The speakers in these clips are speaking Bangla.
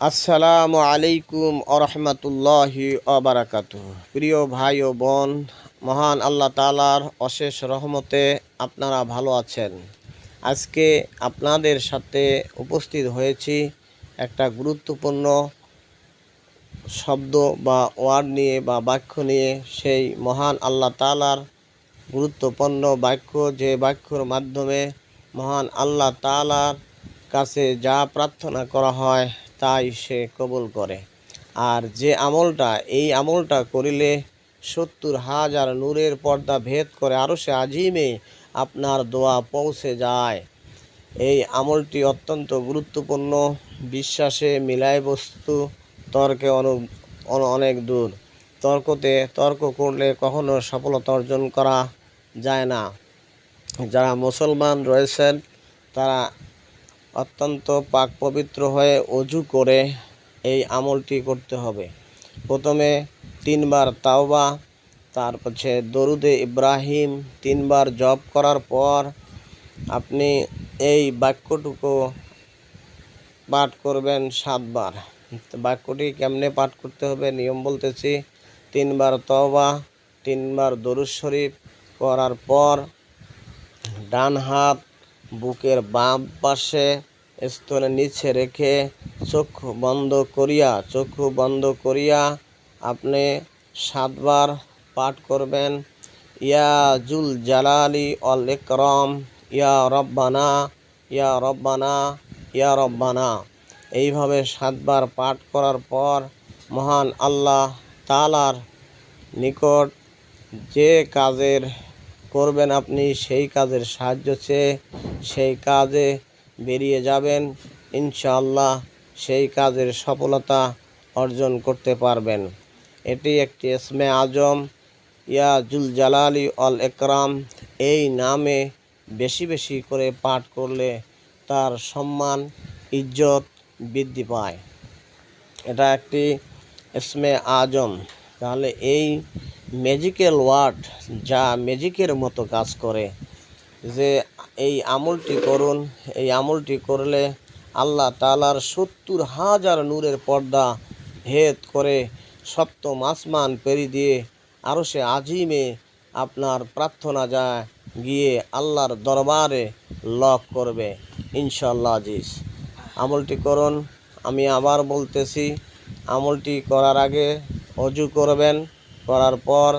আসসালামু আলাইকুম আরহামতুল্লাহি অবরাকাত প্রিয় ভাই ও বোন, মহান আল্লাহ তালার অশেষ রহমতে আপনারা ভালো আছেন। আজকে আপনাদের সাথে উপস্থিত হয়েছি একটা গুরুত্বপূর্ণ শব্দ বা ওয়ার্ড নিয়ে বা বাক্য নিয়ে। সেই মহান আল্লাহ তালার গুরুত্বপূর্ণ বাক্য, যে বাক্যর মাধ্যমে মহান আল্লাহ তালার কাছে যা প্রার্থনা করা হয় তাই সে কবুল করে। আর যে আমলটা, এই আমলটা করিলে সত্তর হাজার নূরের পর্দা ভেদ করে আরও সে আজিমে আপনার দোয়া পৌঁছে যায়। এই আমলটি অত্যন্ত গুরুত্বপূর্ণ। বিশ্বাসে মিলায় বস্তু, তর্কে অনু, অনেক দূর। তর্কতে, তর্ক করলে কখনো সফলতা অর্জন করা যায় না। যারা মুসলমান রয়েছেন, তারা অত্যন্ত পাক পবিত্র হয়ে অজু করে এই আমলটি করতে হবে। প্রথমে তিনবার তাওবা তারপর দরুদে ইব্রাহিম তিনবার জপ করার পর আপনি এই বাক্যটুকু পাঠ করবেন সাতবার। বাক্যটি কেমনে পাঠ করতে হবে? নিয়ম বলতেছি, তিনবার তওবা, তিনবার দরুদ শরীফ করার পর ডান হাত বুকের বাম পাশে স্তনের নিচে রেখে চক্ষু বন্ধ করিয়া চক্ষু বন্ধ করিয়া আপনি সাতবার পাঠ করবেন, ইয়া জুল জালালি অল ইকরম, ইয়া রব্বানা ইয়া রব্বানা ইয়া রব্বানা। এইভাবে সাতবার পাঠ করার পর মহান আল্লাহ তালার নিকট যে কাজের করবেন আপনি, সেই কাজের সাহায্য চেয়ে সেই কাজে বেরিয়ে যাবেন, ইনশাআল্লাহ সেই কাজের সফলতা অর্জন করতে পারবেন। এটি একটি ইসমে আজম, ইয়া জুল জালালি অল একরাম, এই নামে বেশি বেশি করে পাঠ করলে তার সম্মান, ইজ্জত বৃদ্ধি পায়। এটা একটি ইসমে আজম। তাহলে এই ম্যাজিক্যাল ওয়ার্ড যা ম্যাজিকের মতো কাজ করে, যে এই আমলটি করুন। এই আমলটি করলে আল্লাহ তালার সত্তর হাজার নূরের পর্দা ভেদ করে সপ্তম আসমান পেরি দিয়ে আরও সে আজিমে আপনার প্রার্থনা যায়, গিয়ে আল্লাহর দরবারে লক করবে। ইনশাল্লাহ আজিজ। আমলটি করুন। আমি আবার বলতেছি, আমলটি করার আগে অজু করবেন। করার পর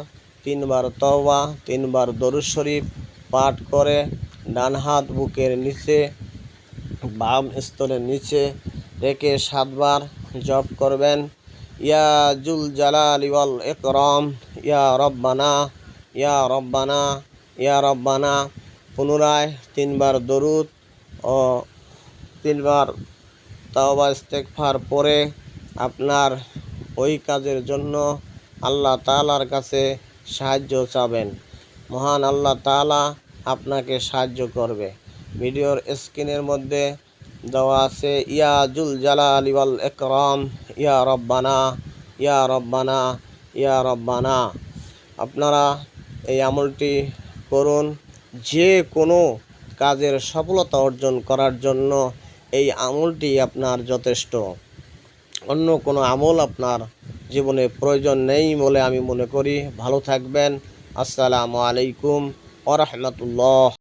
তিনবার তওবা, তিনবার দরুদ শরীফ পাঠ করে ডান হাত বুকের নিচে, বাম স্তরের নিচে রেখে সাতবার জপ করবেন। ইয়া জুল জালাল ওয়াল একরম ইয়া রব্বানা ইয়া রব্বানা ইয়া রব্বানা। পুনরায় তিনবার দরুদ ও তিনবার তাওবা ইস্তেগফার পরে আপনার ওই কাজের জন্য আল্লাহ তালার কাছে সাহায্য চাবেন। মহান আল্লাহ তাআলা আপনাকে সাহায্য করবে। ভিডিওর স্ক্রিনের মধ্যে দেওয়া আছে, ইয়া জুল জালাল ওয়াল একরম, ইয়া রব্বানা ইয়া রব্বানা ইয়া রব্বানা। আপনারা এই আমলটি করুন যে কোনো কাজের সফলতা অর্জন করার জন্য। এই আমলটি আপনার যথেষ্ট। অন্য কোনো আমল আপনার জীবনে প্রয়োজন নেই বলে আমি মনে করি। ভালো থাকবেন। আসসালামু আলাইকুম। ورحمة الله.